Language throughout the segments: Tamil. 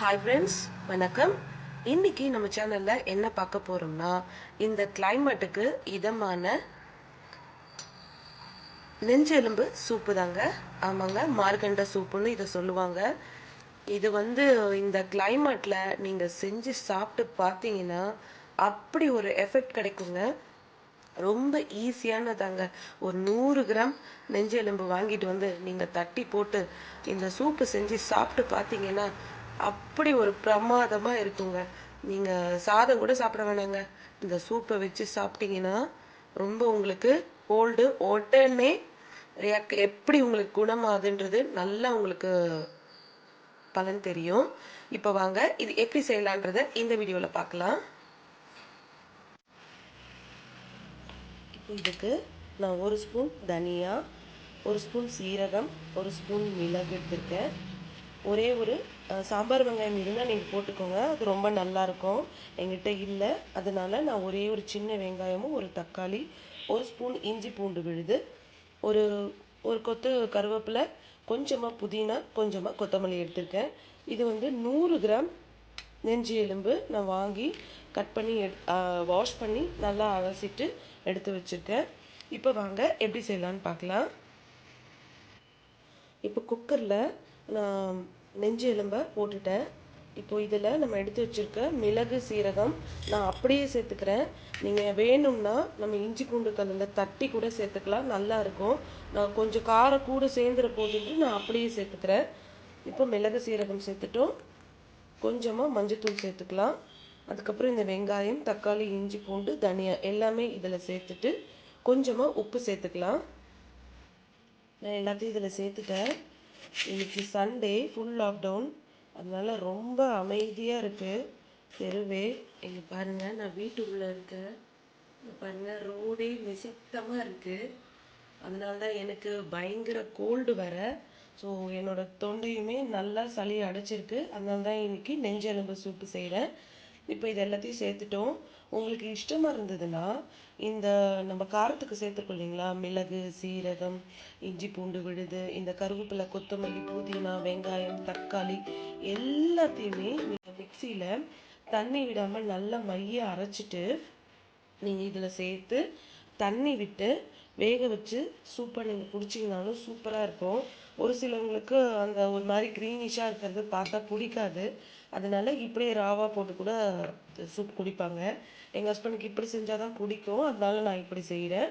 ஹாய் ஃப்ரெண்ட்ஸ் வணக்கம். இன்னைக்கு நம்ம சேனலில் என்ன பார்க்க போகிறோம்னா இந்த கிளைமேட்டுக்கு இதமான நெஞ்செலும்பு சூப்பு தாங்க. ஆமாங்க மார்கண்ட சூப்புன்னு இதை சொல்லுவாங்க. இது வந்து இந்த கிளைமேட்டில் நீங்கள் செஞ்சு சாப்பிட்டு பார்த்தீங்கன்னா அப்படி ஒரு எஃபெக்ட் கிடைக்குங்க. ரொம்ப ஈஸியானதாங்க ஒரு நூறு கிராம் நெஞ்செலும்பு வாங்கிட்டு வந்து நீங்கள் தட்டி போட்டு இந்த சூப்பு செஞ்சு சாப்பிட்டு பார்த்தீங்கன்னா அப்படி ஒரு பிரமாதமாக இருக்குங்க. நீங்கள் சாதம் கூட சாப்பிட வேணாங்க. இந்த சூப்பை வச்சு சாப்பிட்டீங்கன்னா ரொம்ப உங்களுக்கு கோல்டு உடனே ரியாக்ட் எப்படி உங்களுக்கு குணமாகுதுன்றது நல்லா உங்களுக்கு பலன் தெரியும். இப்போ வாங்க இது எப்படி செய்யலான்றதை இந்த வீடியோவில் பார்க்கலாம். இப்போ இதுக்கு நான் ஒரு ஸ்பூன் தனியா ஒரு ஸ்பூன் சீரகம் ஒரு ஸ்பூன் மிளகு எடுத்திருக்கேன். ஒரே ஒரு சாம்பார் வெங்காயம் இருந்தால் நீங்கள் போட்டுக்கோங்க. அது ரொம்ப நல்லாயிருக்கும் எங்கிட்ட இல்லை. அதனால் நான் ஒரே ஒரு சின்ன வெங்காயமும் ஒரு தக்காளி ஒரு ஸ்பூன் இஞ்சி பூண்டு விழுது. ஒரு ஒரு கொத்து கருவேப்பிலை கொஞ்சமாக புதினா கொஞ்சமாக கொத்தமல்லி எடுத்திருக்கேன். இது வந்து நூறு கிராம் நெஞ்சு எலும்பு நான் வாங்கி கட் பண்ணி எட் வாஷ் பண்ணி நல்லா அலசிட்டு எடுத்து வச்சுருக்கேன். இப்போ வாங்க எப்படி செய்யலான்னு பார்க்கலாம் இப்போ குக்கரில் நான் நெஞ்சு எலும்பை போட்டுட்டேன். இப்போ இதில் நம்ம எடுத்து வச்சுருக்க மிளகு சீரகம் நான் அப்படியே சேர்த்துக்கிறேன். நீங்கள் வேணும்னா நம்ம இஞ்சி பூண்டு கல்லில் தட்டி கூட சேர்த்துக்கலாம் நல்லா இருக்கும். நான் கொஞ்சம் காரம் கூட சேர்ந்துற போதுட்டு நான் அப்படியே சேர்த்துக்கிறேன். இப்போ மிளகு சீரகம் சேர்த்துட்டோம். கொஞ்சமாக மஞ்சத்தூள் சேர்த்துக்கலாம். அதுக்கப்புறம் இந்த வெங்காயம் தக்காளி இஞ்சி பூண்டு தனியா எல்லாமே இதில் சேர்த்துட்டு கொஞ்சமாக உப்பு சேர்த்துக்கலாம். நான் எல்லாத்தையும் இதில் சேர்த்துட்டேன். இன்னைக்கு சண்டே ஃபுல் லாக்டவுன் அதனால ரொம்ப அமைதியாக இருக்குது தெருவே இங்கே பாருங்கள் நான் வீட்டுக்குள்ளே இருக்கேன். பாருங்கள் பாருங்க ரோடே நிசப்தமாக இருக்குது அதனால தான் எனக்கு பயங்கர கோல்டு வர ஸோ என்னோட தொண்டையுமே நல்லா சளி அடைச்சிருக்கு. அதனால தான் இன்னைக்கு நெஞ்செலும்பு சூப்பு செய்கிறேன் இப்போ இது எல்லாத்தையும் சேர்த்துட்டோம். உங்களுக்கு இஷ்டமாக இருந்ததுன்னா இந்த நம்ம காரத்துக்கு சேர்த்துருக்கோம் இல்லைங்களா? மிளகு சீரகம் இஞ்சி பூண்டு விழுது இந்த கருவேப்பிலை கொத்தமல்லி புதினா வெங்காயம் தக்காளி எல்லாத்தையுமே நீங்கள் மிக்சியில் தண்ணி விடாமல் நல்லா மைய அரைச்சிட்டு நீங்கள் இதில் சேர்த்து தண்ணி விட்டு வேக வச்சு சூப்பர் நீங்கள் குடிச்சிங்கனாலும் சூப்பராக இருக்கும். ஒரு சிலவங்களுக்கு அந்த ஒரு மாதிரி க்ரீனிஷாக இருக்கிறது பார்த்தா பிடிக்காது. அதனால இப்படியே ராவாக போட்டு கூட சூப் குடிப்பாங்க. எங்கள் ஹஸ்பண்டுக்கு இப்படி செஞ்சால் தான் பிடிக்கும். அதனால நான் இப்படி செய்கிறேன்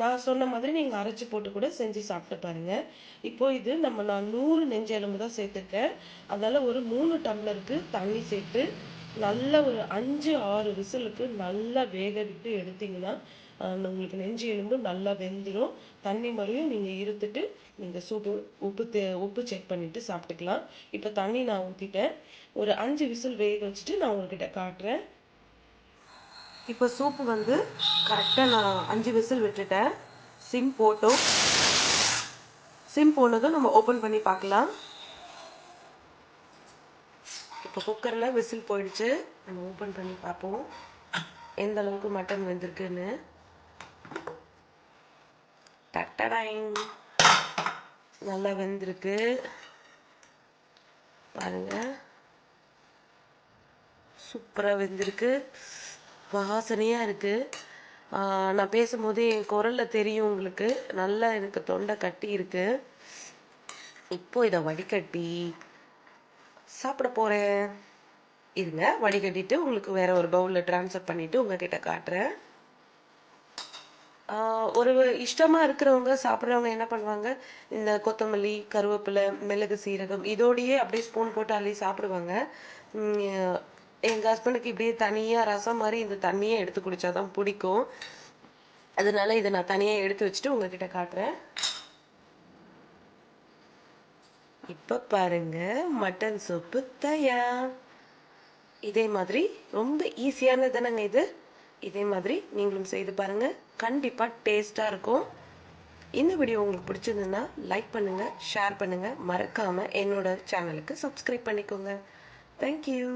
நான் சொன்ன மாதிரி நீங்கள் அரைச்சி போட்டு கூட செஞ்சு சாப்பிட்டு பாருங்கள் இப்போ இது நம்ம நான் நூறு நெஞ்செலும்பு தான் சேர்த்துருக்கேன். அதனால் ஒரு மூணு டம்ளருக்கு தண்ணி சேர்த்து நல்ல ஒரு அஞ்சு ஆறு விசிலுக்கு நல்லா வேக விட்டு எடுத்தீங்கன்னா உங்களுக்கு நெஞ்சு எலும்பு நல்லா வெந்துடும் தண்ணி மறுபடியும் நீங்கள் இருத்துட்டு நீங்கள் சூப்பு உப்பு தே உப்பு செக் பண்ணிவிட்டு சாப்பிட்டுக்கலாம். இப்போ தண்ணி நான் ஊற்றிட்டேன் ஒரு அஞ்சு விசில் வேக வச்சுட்டு நான் உங்ககிட்ட காட்டுறேன். இப்போ சூப்பு வந்து கரெக்டாக நான் அஞ்சு விசில் விட்டுட்டேன். சிம் போட்டோம் சிம் போனதும் நம்ம ஓப்பன் பண்ணி பார்க்கலாம். இப்போ குக்கரில் விசில் போயிடுச்சு. நம்ம ஓப்பன் பண்ணி பார்ப்போம். எந்த அளவுக்கு மட்டன் வெந்திருக்குன்னு. டக்டடைங் நல்லா வெந்திருக்கு. பாருங்கள் சூப்பராக வெந்திருக்கு. வாசனையாக இருக்குது நான் பேசும்போதே என் குரலில் தெரியும் உங்களுக்கு. நல்லா எனக்கு தொண்டை கட்டி இருக்கு. இப்போ இதை வடிகட்டி சாப்பிட போகிறேன் இருங்க வடிகட்டிட்டு உங்களுக்கு வேறு ஒரு பவுலில் ட்ரான்ஸ்ஃபர் பண்ணிட்டு உங்ககிட்ட காட்டுறேன். ஒரு இஷ்டமாக இருக்கிறவங்க சாப்பிட்றவங்க என்ன பண்ணுவாங்க? இந்த கொத்தமல்லி கருவேப்பிலை மிளகு சீரகம் இதோடையே அப்படியே ஸ்பூன் போட்டு அள்ளி சாப்பிடுவாங்க. எங்கள் ஹஸ்பண்டுக்கு இப்படியே தனியாக ரசம் மாதிரி இந்த தண்ணியே எடுத்து குடித்தா தான் பிடிக்கும். அதனால இதை நான் தனியாக எடுத்து வச்சுட்டு உங்ககிட்ட காட்டுறேன். இப்போ பாருங்க மட்டன் சூப்பு தயார். இதே மாதிரி ரொம்ப ஈஸியானது தானேங்க இது? இதே மாதிரி நீங்களும் செய்து பாருங்கள் கண்டிப்பாக டேஸ்ட்டாக இருக்கும். இந்த வீடியோ உங்களுக்கு பிடிச்சிருந்ததுன்னா லைக் பண்ணுங்கள் ஷேர் பண்ணுங்கள் மறக்காமல் என்னோட சேனலுக்கு சப்ஸ்கிரைப் பண்ணிக்கோங்க. தேங்க்யூ